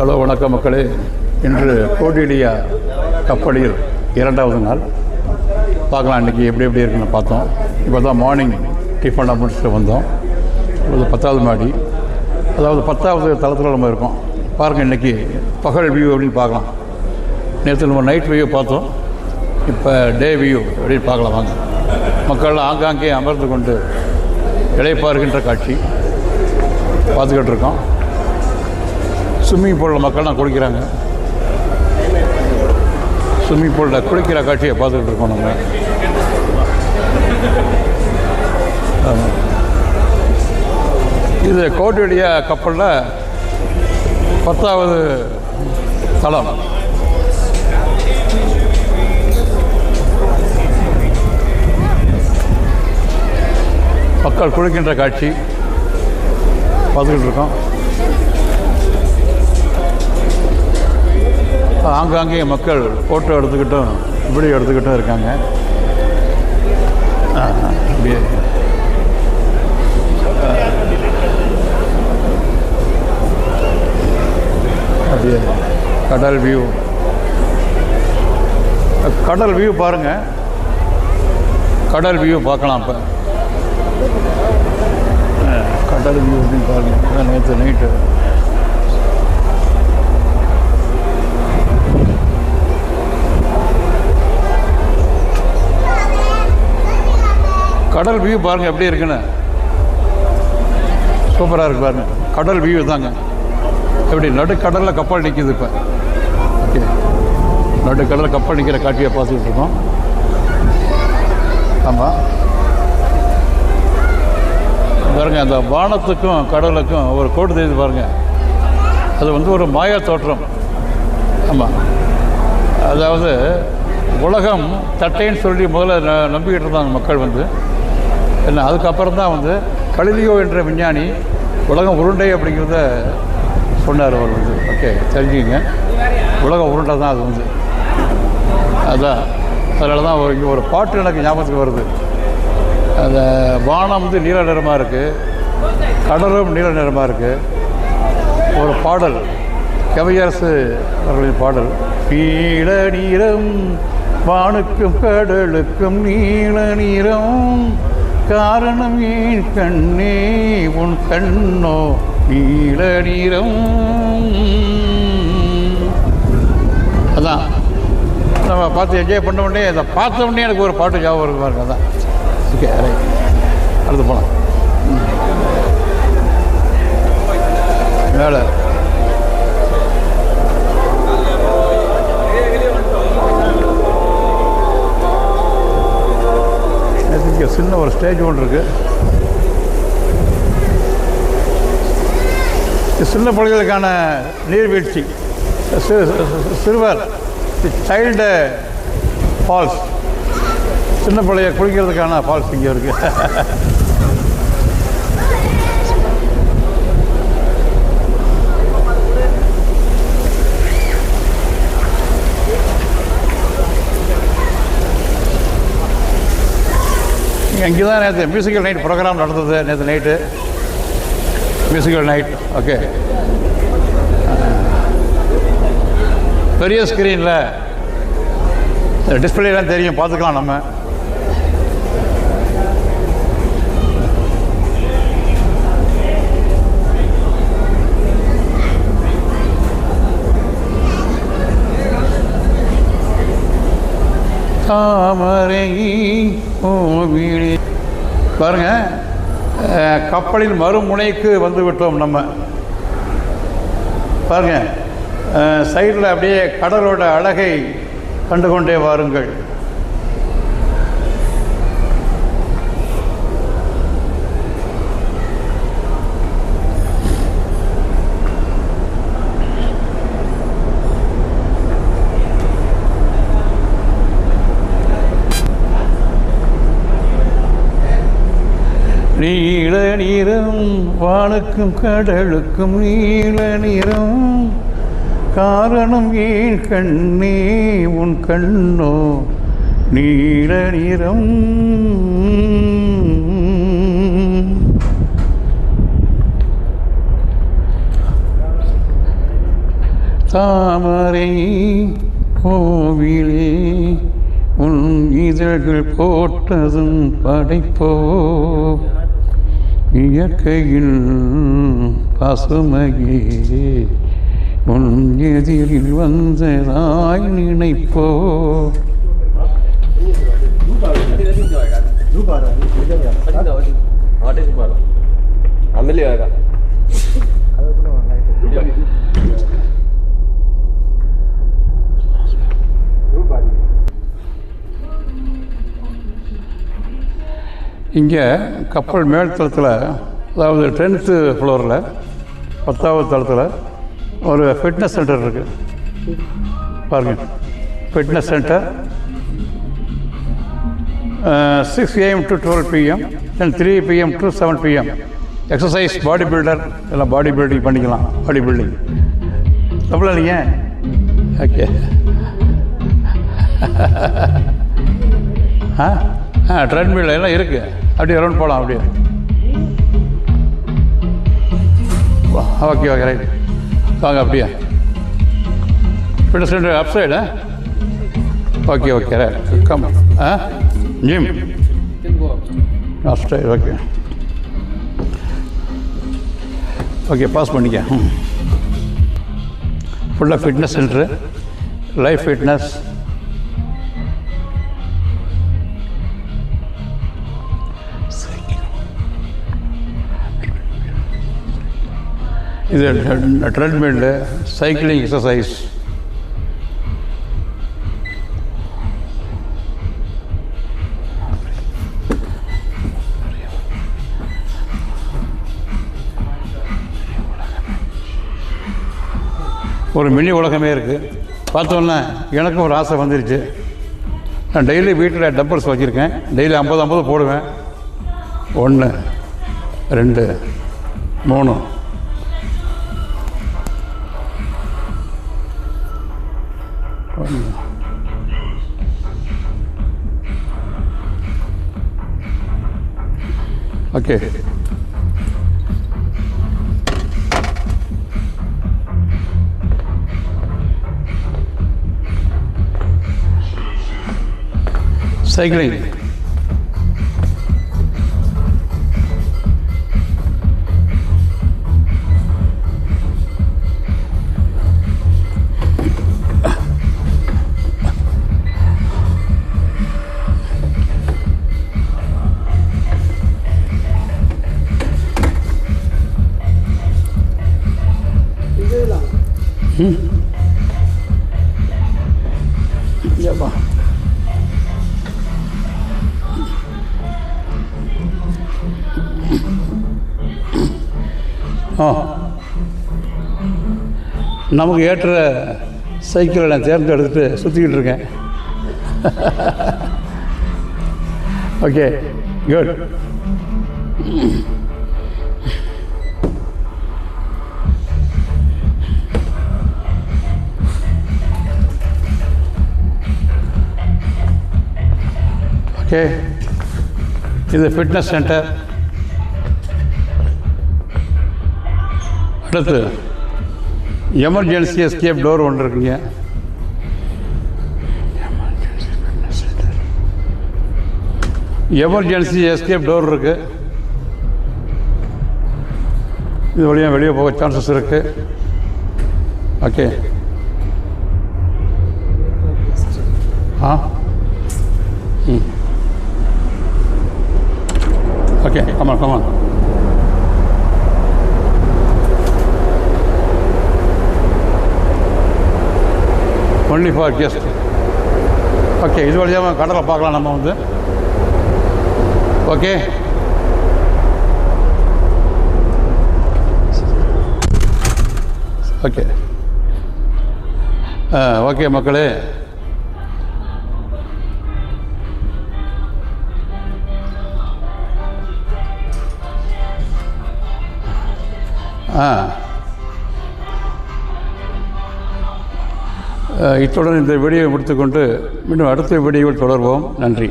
Hello வணக்கம் மக்களே. இன்று கோடிலியா கப்பலில் இரண்டாவது நாள். பார்க்கலாம் இன்றைக்கி எப்படி எப்படி இருக்குன்னு பார்த்தோம். இப்போ தான் மார்னிங் டிஃபனாக முடிச்சுட்டு வந்தோம். இது பத்தாவது மாடி. அதாவது பத்தாவது தளத்தில் நம்ம இருக்கோம். பாருங்கள் இன்றைக்கி பகல் வியூ அப்படின்னு பார்க்கலாம். நேற்று நம்ம நைட் வியூ பார்த்தோம். இப்போ டே வியூ அப்படின்னு பார்க்கலாம் வாங்க. மக்கள் ஆங்காங்கே அமர்ந்து கொண்டு இளைப்பாருகின்ற காட்சி பார்த்துக்கிட்டு இருக்கோம். ஸ்விம்மிங் பூலில் மக்கள்லாம் குளிக்கிறாங்க. ஸ்விம்மிங் பூலில் குளிக்கிற காட்சியை பார்த்துக்கிட்டு இருக்கோம் நம்ம. ஆமாம். இது கோட்டடிய கப்பலில் பத்தாவது தளம். மக்கள் குளிக்கின்ற காட்சி பார்த்துக்கிட்டு இருக்கோம். ஆங்காங்கே மக்கள் ஃபோட்டோ எடுத்துக்கிட்டும் இப்படி எடுத்துக்கிட்டும் இருக்காங்க. அப்படியே. அப்படியே கடல் வியூ கடல் வியூ பாருங்கள் கடல் வியூ பார்க்கலாம் இப்போ. கடல் வியூ அப்படின்னு பாருங்கள் நேற்று நைட்டு கடல் வியூ பாருங்கள் எப்படி இருக்குன்னு. சூப்பராக இருக்கு பாருங்க. கடல் வியூ தாங்க. எப்படி நடுக்கடலில் கப்பல் நிற்கிது இப்போ. ஓகே நடுக்கடலில் கப்பல் நிற்கிற காட்சியை பார்த்துக்கிட்டு இருக்கோம். ஆமாம் பாருங்க அந்த வானத்துக்கும் கடலுக்கும் ஒரு கோடு தெரியுது பாருங்க. அது வந்து ஒரு மாயா தோற்றம். ஆமாம் அதாவது உலகம் தட்டைன்னு சொல்லி முதல்ல ந- நம்பிக்கிட்டு இருந்தாங்க மக்கள் வந்து. என்ன அதுக்கப்புறம் தான் வந்து கலிலியோ என்ற விஞ்ஞானி உலகம் உருண்டை அப்படிங்கிறத சொன்னார் அவர் வந்து. ஓகே தெரிஞ்சுங்க உலகம் உருண்டை தான் அது வந்து. அதுதான் அதனால தான் ஒரு இங்கே ஒரு பாட்டு எனக்கு ஞாபகத்துக்கு வருது. அந்த வானம் வந்து நீல நிறமாக இருக்குது கடலும் நீல நிறமாக இருக்குது ஒரு பாடல். கவியரசு அவர்களின் பாடல். நீல நீரம் வானுக்கும் கடலுக்கும் நீல நீரம் காரணம் ஏன் கண்ணே? உன் கண்ணோ நீல நீரம் அதான். நம்ம பார்த்து என்ஜாய் பண்ண உடனே அதை பார்த்த உடனே எனக்கு ஒரு பாட்டு ஜாபம் இருக்கு பாருங்க அதான். ஓகே ரைட் அடுத்து போகலாம் மேலே. இங்கே சின்ன ஒரு ஸ்டேஜ் ஒன்று இருக்குது சின்ன பிள்ளைகளுக்கான நீர்வீழ்ச்சி. சிறுவர். தி சிறுவர் சைல்டு ஃபால்ஸ். சின்ன பிள்ளைய குளிக்கிறதுக்கான ஃபால்ஸ் இங்கே இருக்குது இங்கே தான் நேற்று மியூசிக்கல் நைட் ப்ரோக்ராம் நடந்தது நேற்று நைட்டு மியூசிக்கல் நைட் ஓகே பெரிய ஸ்க்ரீனில் டிஸ்பிளேலாம் தெரியும் பார்த்துக்கலாம் நம்ம. தாமரை கோவிலே. பாருங்க கப்பலின் மறுமுனைக்கு வந்து விட்டோம் நம்ம. பாருங்க சைடில் அப்படியே கடலோட அழகை கண்டு கொண்டே வாருங்கள். நீல நிறம் வானுக்கும் கடலுக்கும் நீல நிறம். காரணம் ஏன் கண்ணே உன் கண்ணோ நீல நிறம். தாமரை கோவிலே உன் இதழ்கள் போட்டதும் படைப்போ. இயற்கையில் பசுமையே உன் எதிரில் வந்ததாய் நினைப்போ? Ambil இங்கே கப்பல் மேல் தளத்தில் அதாவது டென்த்து ஃப்ளோரில் பத்தாவது தளத்தில் ஒரு ஃபிட்னஸ் சென்டர் இருக்குது பாருங்கள் fitness centre six AM to twelve PM then three PM to seven PM exercise body builder எல்லாம் பாடி பில்டிங் பண்ணிக்கலாம் பாடி பில்டிங் எவ்வளோ நீங்கள் ஓகே ஆ ஆ ட்ரெட்மில் எல்லாம் இருக்குது அப்படியே ரவுண்ட் போகலாம் அப்படியே. ஓகே ஓகே ரைட் வாங்க அப்படியே. Fitness centre up side okay okay right come ஆ? Gym up side okay okay pass பண்ணிக்க. ம். ஃபுல்லாக ஃபிட்னஸ் சென்டரு லைஃப் ஃபிட்னஸ் இது ட்ரெட்மில்லு சைக்கிளிங் எக்ஸசைஸ் ஒரு மினி உலகமே இருக்குது பார்த்தோன்னே எனக்கும் ஒரு ஆசை வந்துருச்சு. நான் டெய்லி வீட்டில் டம்பர்ஸ் வச்சுருக்கேன். டெய்லி ஐம்பது ஐம்பது போடுவேன். ஒன்று ரெண்டு மூணு. ஓகே சைக்கிளிங் ஏப்பா ஆ oh. நமக்கு ஏற்ற சைக்கிளை நான் தேர்ந்தெடுத்துட்டு சுற்றிக்கிட்டு இருக்கேன். Okay good okay. இது ஃபிட்னஸ் சென்டர் அடுத்து எமர்ஜென்சி எஸ்கேப் டோர் ஒன்று இருக்குங்க. எமர்ஜென்சி எஸ்கேப் டோர் இருக்குது இது வழியாக வெளியே போக சான்சஸ் இருக்குது ஓகே ஆ? ம். Okay come on. Only for guest okay இது வழியாக கடலை பார்க்கலாம் நம்ம வந்து. ஓகே ஓகே ஓகே மக்களே. இத்துடன் இந்த வீடியோவை முடித்துக்கொண்டு மீண்டும் அடுத்த வீடியோவில் தொடர்வோம். நன்றி.